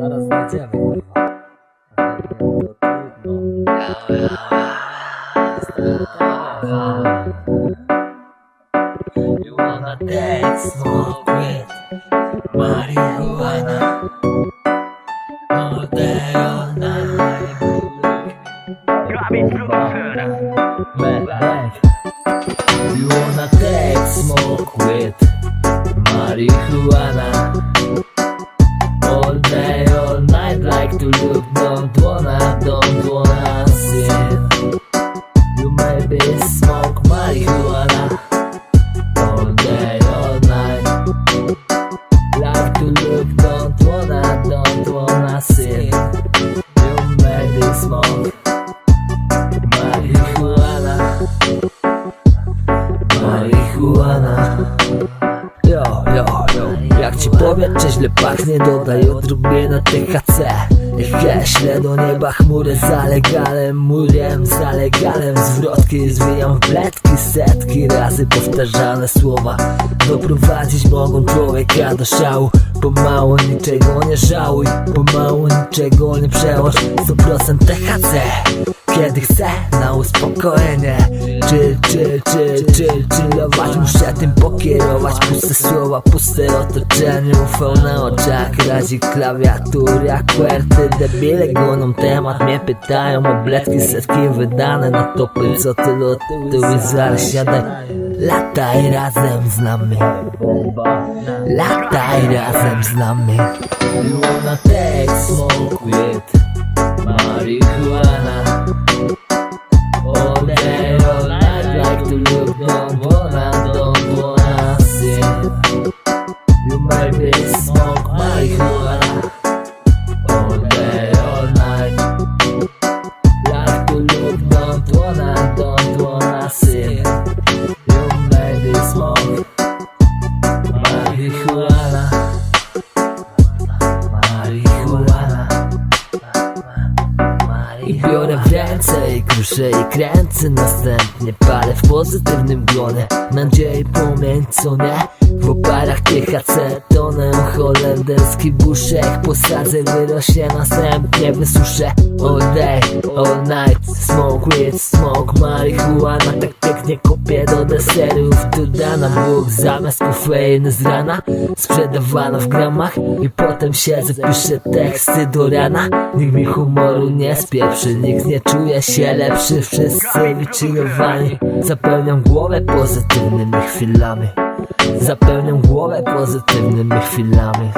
Zaraz znajdziemy kurwa. Ale nie, to trudno. You wanna take smoke with marijuana all day, all night. Bang, bang. You wanna take smoke with marijuana all day, all to look, don't wanna, don't wanna see. You maybe smoke marijuana all day, all night. Like to look, don't wanna, don't wanna see. You maybe smoke marijuana. Marihuana Yo, yo, yo Jak ci powiem, czy źle pachnie Dodaj odrobinę THC Niech śle do nieba chmury Zalegalem, murem, zalegalem. Zwrotki zwijam bledki Setki razy powtarzane słowa. Doprowadzić mogą człowieka do szału. Pomału niczego nie żałuj Pomału niczego nie przełoż 100% THC kiedy chcę na uspokojenie. Czy, czy, czy, czy, chillować Muszę tym pokierować. Puste słowa, puste otoczenie. UV na oczach, razi klawiatura Kwerty, debile goną temat. Mnie pytają o bledki, setki wydane. Na topy Co ty lotu i zaraz siadaj. Lataj razem z nami. Lataj razem z nami. You wanna take smoke with marijuana biorę w ręce i kruszę i kręcę Następnie palę w pozytywnym glonie Nadziei płomień, co nie? W oparach THC tonę holenderski buszek Posadzę, wyrośnie, następnie wysuszę All day, all night Smoke weed, smoke marihuana Tak pięknie kopię do deserów Dodana Bóg zamiast kofeiny z rana Sprzedawana w gramach I potem siedzę, piszę teksty do rana. Nikt mi humoru nie spieprzy Nikt nie czuje się lepszy Wszyscy wychillowani Zapełniam głowę pozytywnymi chwilami. Zapełniam głowę pozytywnymi chwilami